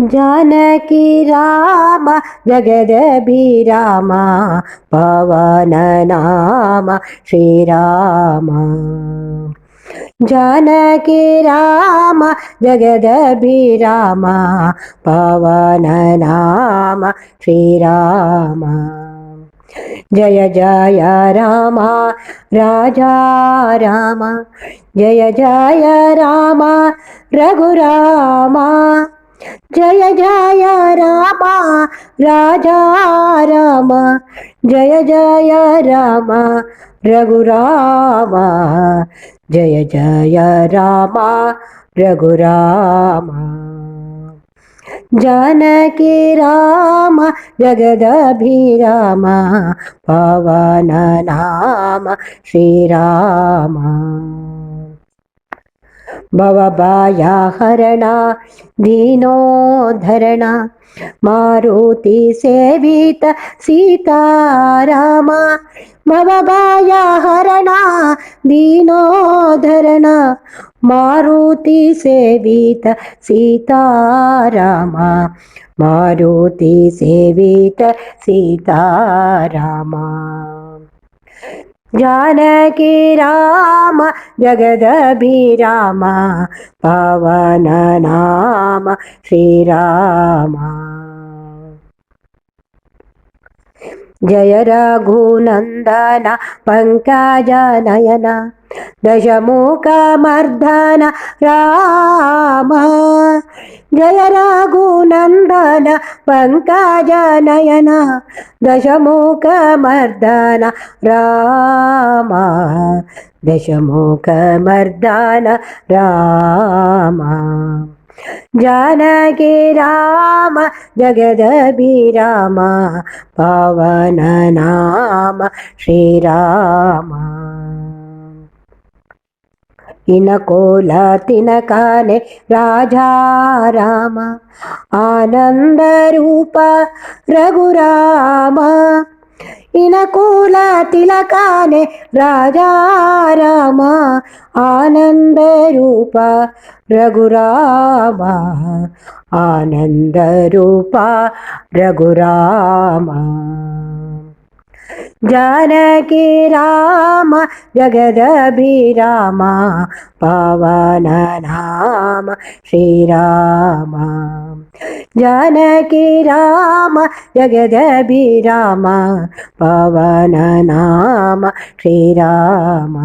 जानकी राम जगदभिराम पवन नाम, श्रीराम। जानकी राम जगदभिराम पवन नाम, श्रीराम। जय जय राम, राजा राम। जय जय राम, रघुराम। जय जय राम, राजा राम, जय जय राम, रघुराम, जय जय राम, रघुराम। जानकी राम, जगदभिराम, पवन नाम श्रीराम। భవభాయాహరణ దీనోధరణ మారుతి సేవిత సీతారామ భవభాయాహరణ దీనోధరణ మారుతి సేవిత సీతారామ మారుతి సేవిత సీతారామ जानकी राम जगदभिराम पवन नाम श्रीराम। जय रघुनन्दन पङ्कजनयन దశముఖమర్ధన రామ జయ రఘునందన పంకజనయన దశముఖమర్దన రామ దశముఖమర్దన రామ జానకి రామ జగదభిరామ పవన నామ శ్రీరామ ఇనకోల తినకానే రాజారామ ఆనందరూప రఘురామ ఇనకూల తిలకానే రాజారామ ఆనందరూప రఘురామ ఆనందరూప రఘురామ ജാനകി രാമ ജഗദഭിരാമ പവന നാമ ശ്രീരാമ. ജാനകി രാമ ജഗദഭിരാമ പവന നാമ ശ്രീരാമ.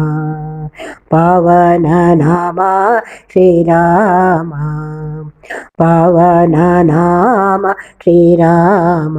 പവന നാമ ശ്രീരാമ. പവന നാമ ശ്രീരാമ.